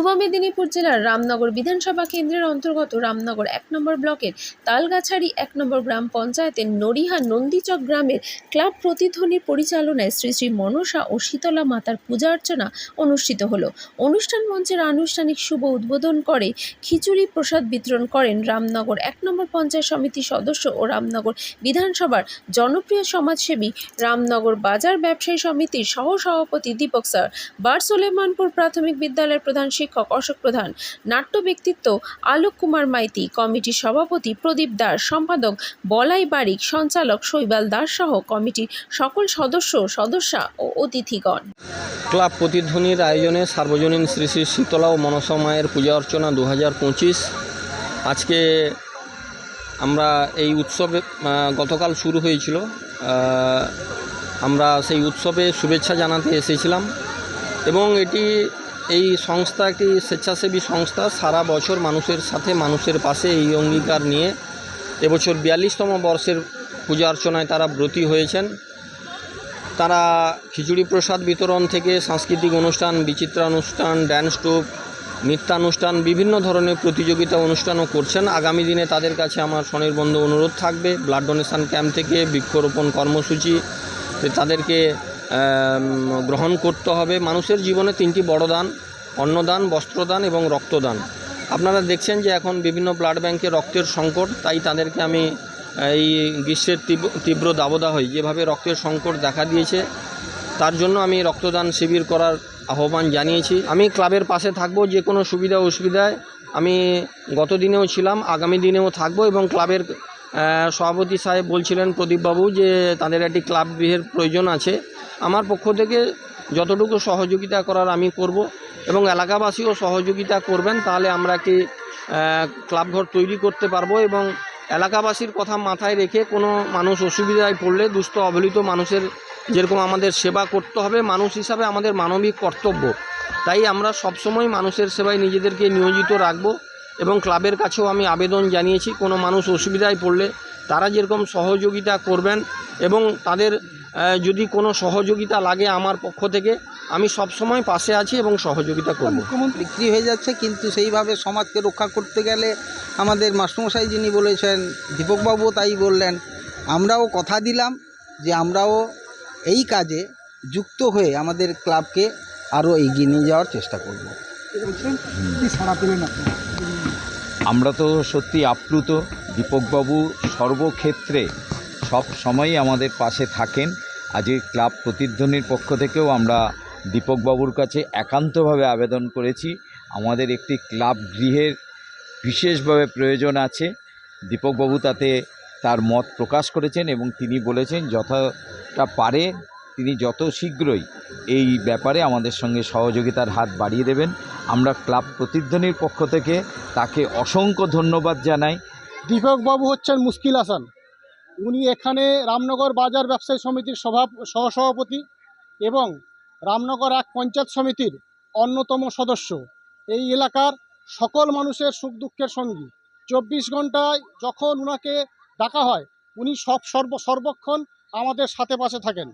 পূর্ব মেদিনীপুর জেলার রামনগর বিধানসভা কেন্দ্রের অন্তর্গত রামনগর এক নম্বর ব্লকের তালগাছাড়ি এক নম্বর গ্রাম পঞ্চায়েতের নড়িহা নন্দীচক গ্রামের ক্লাব প্রতিধ্বনির পরিচালনায় শ্রী শ্রী মনসা ও শীতলা মাতার পূজা অর্চনা অনুষ্ঠিত হলো। অনুষ্ঠান মঞ্চের আনুষ্ঠানিক শুভ উদ্বোধন করে খিচুড়ি প্রসাদ বিতরণ করেন রামনগর এক নম্বর পঞ্চায়েত সমিতির সদস্য ও রামনগর বিধানসভার জনপ্রিয় সমাজসেবী রামনগর বাজার ব্যবসায়ী সমিতির সহ সভাপতি দীপক স্যার। বারসোলেমানপুর প্রাথমিক বিদ্যালয়ের প্রধান শিক্ষক অশোক প্রধান, নাট্য ব্যক্তিত্ব আলোক কুমার মাইতি, কমিটির সভাপতি প্রদীপ দাস, সম্পাদক বলাই বারিক, সঞ্চালক শৈবাল দাস সহ কমিটির সকল সদস্য, সদস্যা ও অতিথিগণ। ক্লাব প্রতিধ্বনির আয়োজনে সার্বজনীন শ্রী শ্রী শীতলা ও মনসা মায়ের পূজা অর্চনা দু হাজার পঁচিশ। আজকে আমরা এই উৎসবে গতকাল শুরু হয়েছিল। আমরা সেই উৎসবে শুভেচ্ছা জানাতে এসেছিলাম। এবং এটি এই সংস্থা একটি স্বেচ্ছাসেবী সংস্থা। সারা বছর মানুষের সাথে, মানুষের পাশে এই অঙ্গীকার নিয়ে এবছর বিয়াল্লিশতম বর্ষের পূজা অর্চনায় তারা ব্রতী হয়েছেন। তারা খিচুড়ি প্রসাদ বিতরণ থেকে সাংস্কৃতিক অনুষ্ঠান, বিচিত্রানুষ্ঠান ড্যান্স টুপ নৃত্যানুষ্ঠান, বিভিন্ন ধরনের প্রতিযোগিতা অনুষ্ঠানও করছেন। আগামী দিনে তাদের কাছে আমার স্বনির্বন্ধ অনুরোধ থাকবে। ব্লাড ডোনেশন ক্যাম্প থেকে বৃক্ষরোপণ কর্মসূচি, তাদেরকে গ্রহণ করতে হবে। মানুষের জীবনে তিনটি বড় দান, অন্নদান, বস্ত্রদান এবং রক্তদান। আপনারা দেখছেন যে এখন বিভিন্ন ব্লাড ব্যাংকে রক্তের সংকট, তাই তাদেরকে আমি এই গ্রীষ্মের তীব্র- দাবদাহই যেভাবে রক্তের সংকট দেখা দিয়েছে, তার জন্য আমি রক্তদান শিবির করার আহ্বান জানিয়েছি। আমি ক্লাবের পাশে থাকব, যে কোনো সুবিধা অসুবিধায় আমি গত দিনেও ছিলাম, আগামী দিনেও থাকব এবং ক্লাবের সভাপতি সাহেব বলছিলেন প্রদীপবাবু যে তাদের একটি ক্লাব গৃহের প্রয়োজন আছে। আমার পক্ষ থেকে যতটুকু সহযোগিতা করার আমি করব এবং এলাকাবাসীও সহযোগিতা করবেন, তাহলে আমরা একটি ক্লাবঘর তৈরি করতে পারব এবং এলাকাবাসীর কথা মাথায় রেখে কোনো মানুষ অসুবিধায় পড়লে দুস্থ অবহেলিত মানুষের যেরকম আমাদের সেবা করতে হবে, মানুষ হিসাবে আমাদের মানবিক কর্তব্য। তাই আমরা সবসময় মানুষের সেবায় নিজেদেরকে নিয়োজিত রাখব এবং ক্লাবের কাছেও আমি আবেদন জানিয়েছি, কোনো মানুষ অসুবিধায় পড়লে তারা যেরকম সহযোগিতা করবেন এবং তাদের যদি কোনো সহযোগিতা লাগে আমার পক্ষ থেকে আমি সবসময় পাশে আছি এবং সহযোগিতা করব। মুখ্যমন্ত্রী বিক্রি হয়ে যাচ্ছে কিন্তু সেইভাবে সমাজকে রক্ষা করতে গেলে আমাদের মাস্টারমশাই যিনি বলেছেন দীপকবাবুও তাই বললেন আমরাও কথা দিলাম যে আমরাও এই কাজে যুক্ত হয়ে আমাদের ক্লাবকে আরও এগিয়ে নিয়ে যাওয়ার চেষ্টা করব। আমরা তো সত্যি আপ্লুত দীপকবাবু সর্বক্ষেত্রে সব সময়ই আমাদের পাশে থাকেন। আজকে ক্লাব প্রতিধ্বনির পক্ষ থেকেও আমরা দীপকবাবুর কাছে একান্তভাবে আবেদন করেছি। আমাদের একটি ক্লাব গৃহের বিশেষভাবে প্রয়োজন আছে। দীপকবাবু তাতে তার মত প্রকাশ করেছেন এবং তিনি বলেছেন, যতটা পারে তিনি যত শীঘ্রই এই ব্যাপারে আমাদের সঙ্গে সহযোগিতার হাত বাড়িয়ে দেবেন। আমরা ক্লাব প্রতিধ্বনির পক্ষ থেকে তাকে অসংখ্য ধন্যবাদ জানাই। দীপকবাবু হচ্ছেন মুশকিল হাসান। উনি এখানে রামনগর বাজার ব্যবসায়ী সমিতির সভা সহসভাপতি এবং রামনগর এক পঞ্চায়েত সমিতির অন্যতম সদস্য। এই এলাকার সকল মানুষের সুখ দুঃখের সঙ্গী। চব্বিশ ঘন্টায় যখন উনাকে ডাকা হয়, উনি সব সর্ব, সর্বক্ষণ আমাদের সাথে পাশে থাকেন।